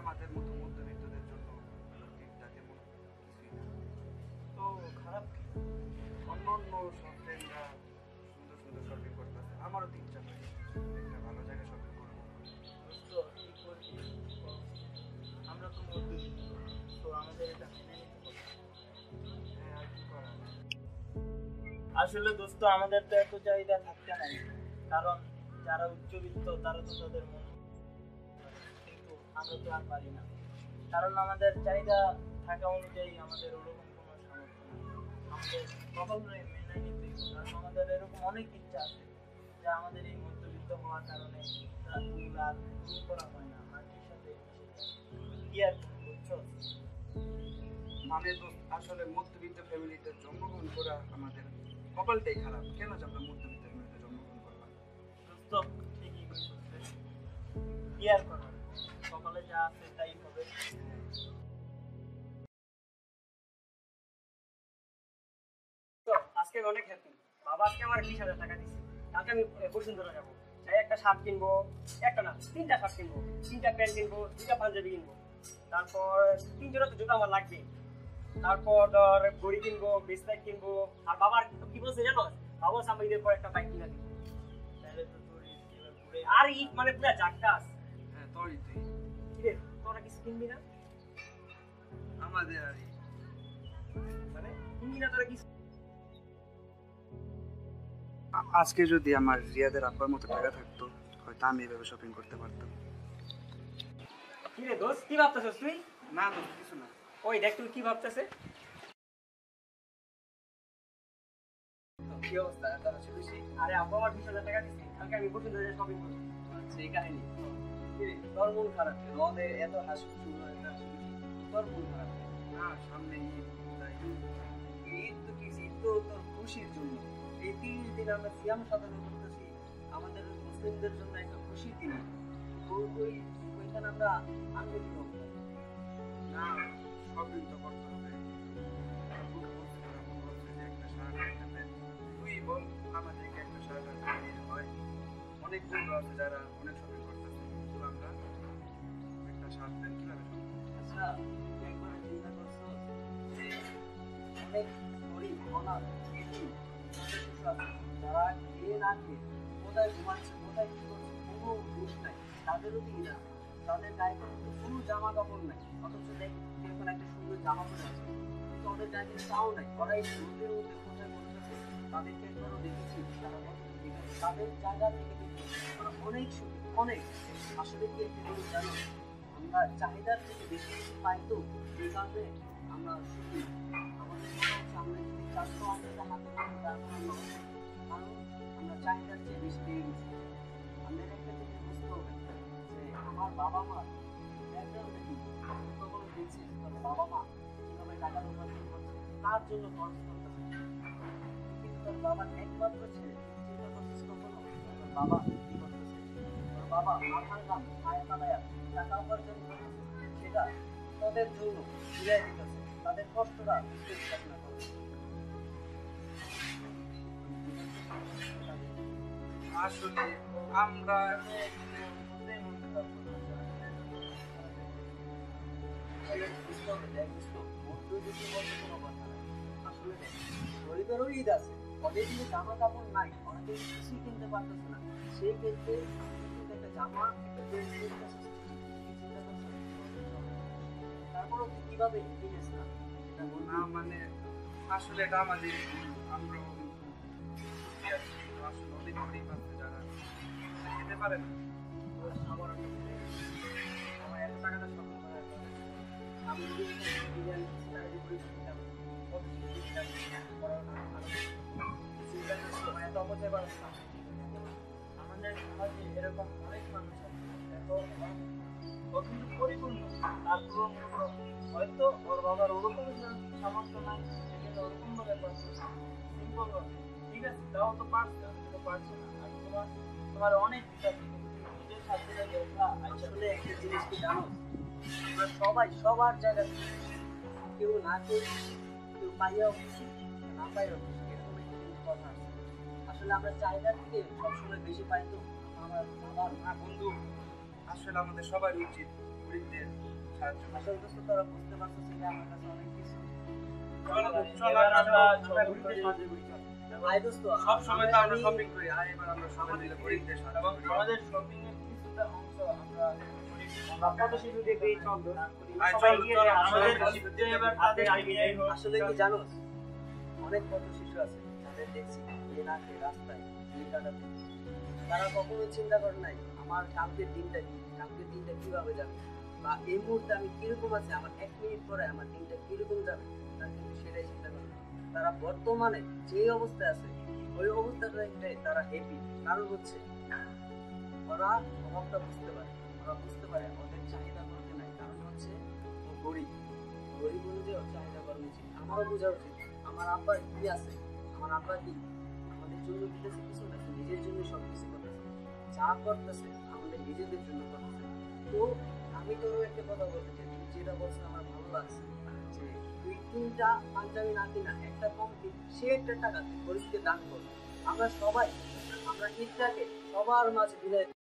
আমাদের মতো মধ্যবিত্তদের জন্য দিকটা তেমন কিছুই না। তো খারাপ কি? অন্য অন্য সব ফ্রেন্ডরা সুন্দর সুন্দর শপিং করতেছে। আমারও তো ইচ্ছা করে একটা ভালো জায়গায় শপিং করব? আমরা তো মধ্যবিত্ত। তো আমাদের এটা মেনে নিতে হবে। হ্যাঁ আর কি করা আসলে দোস্ত আমাদের তো এত চাহিদা থাকতে নাই। কারণ যারা উচ্চবিত্ত তারা তো তাদের মন আমরা তো আর পারি না। কারণ আমাদের চাহিদা থাকা অনুযায়ী আমাদের ওরকম কোনো সামর্থ্য নেই। আমাদের মেনে নিতেই কারণ আমাদের এরকম অনেক ইচ্ছা আছে যা আমাদের এই মধ্যবিত্ত হওয়ার কারণে আর করা হয় না। মাটির সাথে কি আর বুঝছ? মানে আসলে মধ্যবিত্ত ফ্যামিলিতে জন্মগ্রহণ করা আমাদের কপালটাই খারাপ। কেন যে আমরা মধ্যবিত্ত ফ্যামিলিতে জন্মগ্রহণ করলাম? দোস্ত ঠিকই কি আর যা আছে তাই হবে আজকে অনেক হ্যাপি বাবা আজকে আমার বিশ হাজার টাকা দিচ্ছে কালকে আমি বসুন্ধরা যাব। যাই, একটা শার্ট কিনবো, একটা না, তিনটা শার্ট কিনবো, তিনটা প্যান্ট কিনবো, দুইটা পাঞ্জাবি কিনবো। তারপর তিন জোড়া তো জুতো আমার লাগবে। তারপর ধর, ঘড়ি কিনবো বিস্তার কিনবো। আর বাবার কি বলছে জানো? বাবা আমার ঈদের পর একটা বাইক কিনা দিবো তোর আর ঈদ মানে পুরো জাক্কাস হ্যাঁ তোরই তুই কিরে তোরা কিছু কিনবি না? আমাদের আর মানে কিনবি না তোরা কিছু? আজকে যদি আমার রিয়াদের আব্বার মতো টাকা থাকতো হয়তো আমি এভাবে শপিং করতে পারতাম। কিরে দোস্ত কি ভাবতেছিস তুই? না তো কিছু না। ওই দেখ তুই কি ভাবতেছে। কি অবস্থা? আরে আব্বা আমার বিশ হাজার টাকা দিচ্ছে কালকে আমি বসুন্ধরা শপিং করব। সেই কাহিনী। কিরে, তোর মন খারাপ? ওদের এত হাসি খুশি ওরা এত হাসি তোর মন খারাপ না, সামনে ঈদ তো কি? ঈদ তো তোর খুশির জন্য। এই তিরিশ দিন আমরা সিয়াম সাধনা করতেছি, আমাদের মুসলিমদের জন্য একটা খুশির দিন। ওই ওইখানে আমরা আনন্দিত না শপিং তো করতে হবে। একটা তুই বল, আমাদেরকে একটা দিতে হয়। অনেক বন্ধু আছে যারা অনেক আমরা প্যান্ট কীভাবে আচ্ছা একবার চিন্তা করছ যে অনেক গরিব অনাথ যারা খেয়ে না খেয়ে কোথায় ঘুমাচ্ছে কোথায় কি করছে কোনো দোষ নাই তাদেরও দিন না তাদের গায়ে কোনো জামা কাপড় নাই অথচ দেখ এখন একটা সুন্দর জামা পরে আছে কিন্তু গায়ে কিন্তু তাও নাই ওরা এই রোদের মধ্যে কোথায় বসেছে তাদেরকে একবারও দেখেছি তারা। তাদের জায়গা থেকে দেখি অনেক সুখী অনেক আসলে কি একটা জানো আমরা চাহিদার থেকে বেশি পাই তো এই কারণে আমরা হচ্ছে আমরা চাহিদার চেয়ে বেশি পেয়ে গেছি। আমাদের একটা জিনিস বুঝতে হবে যে আমার বাবা মা ব্যাকগ্রাউন্ডে কি কখনো দেখছিস তোর বাবা মা কীভাবে টাকা করছে তার জন্য খরচ করতেছে কিন্তু তোর বাবার একমাত্র ছেলে বাবা, কি করতেছে? বাবা মাথার গাম আয়া কাদায়া টাকা উপার্জন করতেছে সেটা তাদের জন্য ফিরিয়ে দিতেছে। তাদের কষ্টটা বুঝতে না। আসলে আমরা গরিবেরও ঈদ আছে। ওদের কিন্তু জামা কাপড় নাই অনেকে কিছুই কিনতে পারতেছে না। সেই ক্ষেত্রে একটা জামা একটা তারপরও কীভাবে কিনিস না? না মানে আসলে এটা আমাদের আমরা আসলে আছে যারা খেতে পারে না। আমার আমার এত টাকাটা সফল করা আমি? আমাদের সমাজে এরকম অনেক মানুষ আছে দেখো ও কিন্তু পরিপূর্ণ তারপর হয়তো ওর বাবার ওরকম সামর্থ্য নাই সেজন্য ওরকম ভাবে পারছে সিম্পল ঠিক আছে তাও তো পারছে আমি তো পারছি না আর তোমার তোমার অনেক দিতে নিজের সাথে আসলে একটা জিনিস কি জানো? আমরা সবাই সবার জায়গা কেউ না কেউ খুশি, কেউ পাইয়াও খুশি না পাইয়াও খুশি এরকম একটা কথা আসলে আমরা চাহিদার থেকে সবসময় বেশি পাই তো আমার বাবার না বন্ধু আসলে আমাদের সবার উচিত গরিবদের সাহায্য আসলে দোস্ত তোরা বুঝতে পারছিস যে আমার কাছে অনেক কিছু। শপিং আমাদের এর কিছুটা অংশ আমরা তাদের আসলে কি জানো অনেক কত শিশু আছে যাদের দেখছি রাস্তায় তারা কখনো চিন্তা করে নাই, আমার কালকের দিনটা কি, কালকের দিনটা কীভাবে যাবে, বা এই মুহূর্তে আমি কীরকম আছি, আমার এক মিনিট পরে আমার দিনটা কীরকম যাবে, তারা কিন্তু সেটাই চিন্তা করে। তারা বর্তমানে যে অবস্থায় আছে, ওই অবস্থাটাই তারা হ্যাপি কারণ হচ্ছে, ওরা অভাবটা বুঝতে পারে, ওরা বুঝতে পারে ওদের চাহিদা করতে নাই। কারণ হচ্ছে গরিব। গরিব অনুযায়ী ওর চাহিদা করা উচিত। আমারও বোঝা উচিত। আমার আব্বার কি আছে? আমার আব্বা কি আমাদের জন্য দিতেছে কিছু না নিজের জন্য সব কিছু যা করতেছে, আমাদের নিজেদের জন্য করতেছে। তো আমি তোর একটা কথা বলতে চাই, তুমি যেটা বলছো আমার ভালো লাগছে। যে তুই তিনটা পাঞ্জাবি না কিনা, একটা কম কিন সে একটা টাকা গরিবকে দান করবে আমরা সবাই, আমরা ঈদটাকে সবার মাঝে বিদায়